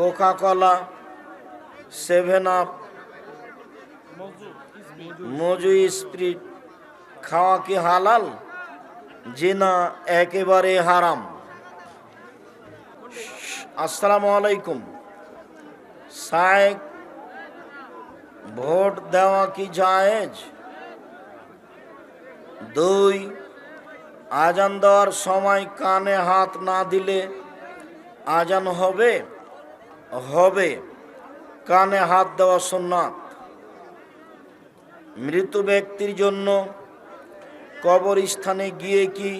Coca কলা seven up মজু spirit খাওয়া কি হালাল? জি না একেবারে হারাম। আসসালামু আলাইকুম। সাহেব ভোট দেওয়া কি জায়েজ? দুই, আজান দেওয়ার সময় কানে হাত না দিলে আজান হবে? হবে। কানে হাত দেওয়া সুন্নাত। মৃত ব্যক্তির জন্য কবরস্থানে গিয়ে কি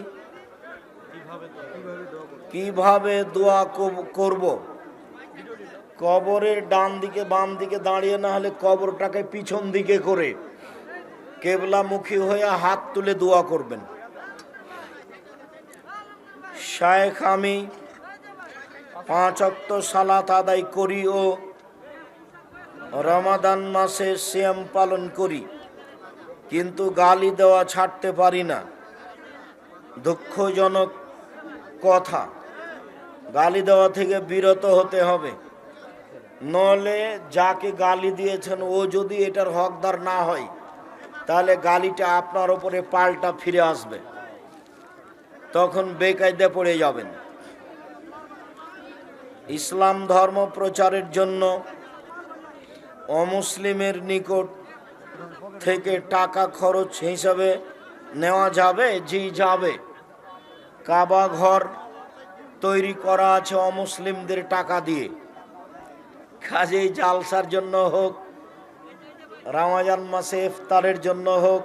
কীভাবে দোয়া করব? কবরের ডান দিকে, বাম দিকে দাঁড়িয়ে না হলে কবরটাকে পিছন দিকে করে কেবলামুখী হয়ে হাত তুলে দোয়া করবেন। শায়েখ আমি পাঁচ অক্ত সালাত আদায় করি ও রমাদান মাসে শ্যাম পালন করি, কিন্তু গালি দেওয়া ছাড়তে পারি না। দুঃখজনক কথা, গালি দেওয়া থেকে বিরত হতে হবে। নলে যাকে গালি দিয়েছেন, ও যদি এটার হকদার না হয়, তাহলে গালিটা আপনার ওপরে পাল্টা ফিরে আসবে। তখন বেকায়দে পড়ে যাবেন। ইসলাম ধর্ম প্রচারের জন্য অমুসলিমের নিকট থেকে টাকা খরচ হিসাবে নেওয়া যাবে, জি যাবে। কাবা ঘর তৈরি করা আছে অমুসলিমদের টাকা দিয়ে। কাজেই জালসার জন্য হোক, রামাজান মাসে ইফতারের জন্য হোক,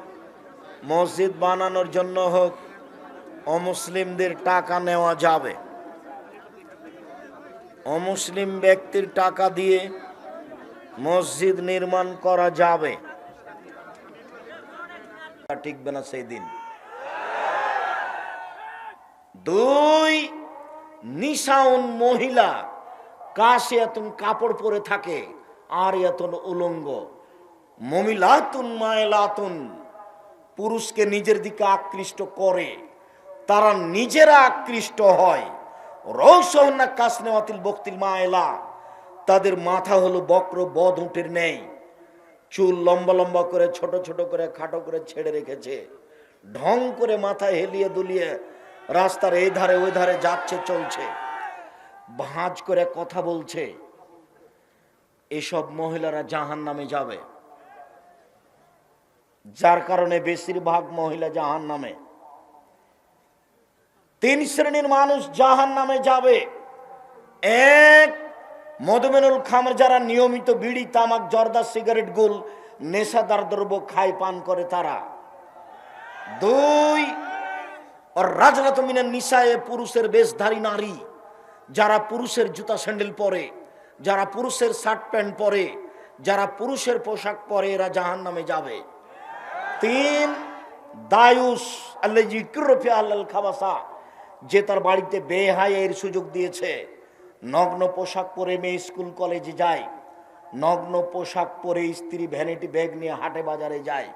মসজিদ বানানোর জন্য হোক, অমুসলিমদের টাকা নেওয়া যাবে। অমুসলিম ব্যক্তির টাকা দিয়ে মসজিদ নির্মাণ করা যাবে। টিকবে না সেই দিন। দুই, নিশাউন মহিলা কাশে এতন কাপড় পরে থাকে আর এতন উলঙ্গ। মমিলাতুন মায়লাতুন পুরুষকে নিজের দিকে আকৃষ্ট করে। তারা নিজেরা আকৃষ্ট হয়। রৌসহনা কাসনেওয়াতিল বক্তিল মায়লা। তাদের মাথা হলো বক্র, বদ উটের নেই। চুল লম্বা লম্বা করে, ছোট ছোট করে, খাটো করে ছেড়ে রেখেছে। ঢং করে মাথা হেলিয়ে দুলিয়ে রাস্তার এই ধারে, ওই ধারে যাচ্ছে, চলছে। ভাঁজ করে কথা বলছে। এসব মহিলারা জাহান নামে যাবে। যার কারণে বেশিরভাগ মহিলা জাহান নামে তিন শ্রেণির মানুষ জাহান নামে যাবে। এক, মধুমেনুল খামের যারা নিয়মিত বিড়ি, তামাক, জর্দা, সিগারেট, গুল, নেশাদার দ্রব্য খায়, পান করে তারা। দুই রাজরাত মিনের নিশায় পুরুষের বেশধারী নারী, যারা পুরুষের জুতা স্যান্ডেল পরে, যারা পুরুষের শার্ট প্যান্ট পরে, যারা পুরুষের পোশাক পরে, এরা জাহান নামে যাবে। তিন, দায়ুস আল্লাহ খাবাসা। যে তার বাড়িতে বেহায়ের সুযোগ দিয়েছে। নগ্ন পোশাক পরে মেয়ে স্কুল কলেজে যায়। নগ্ন পোশাক পরে স্ত্রী ভ্যানিটি ব্যাগ নিয়ে হাটে বাজারে যায়।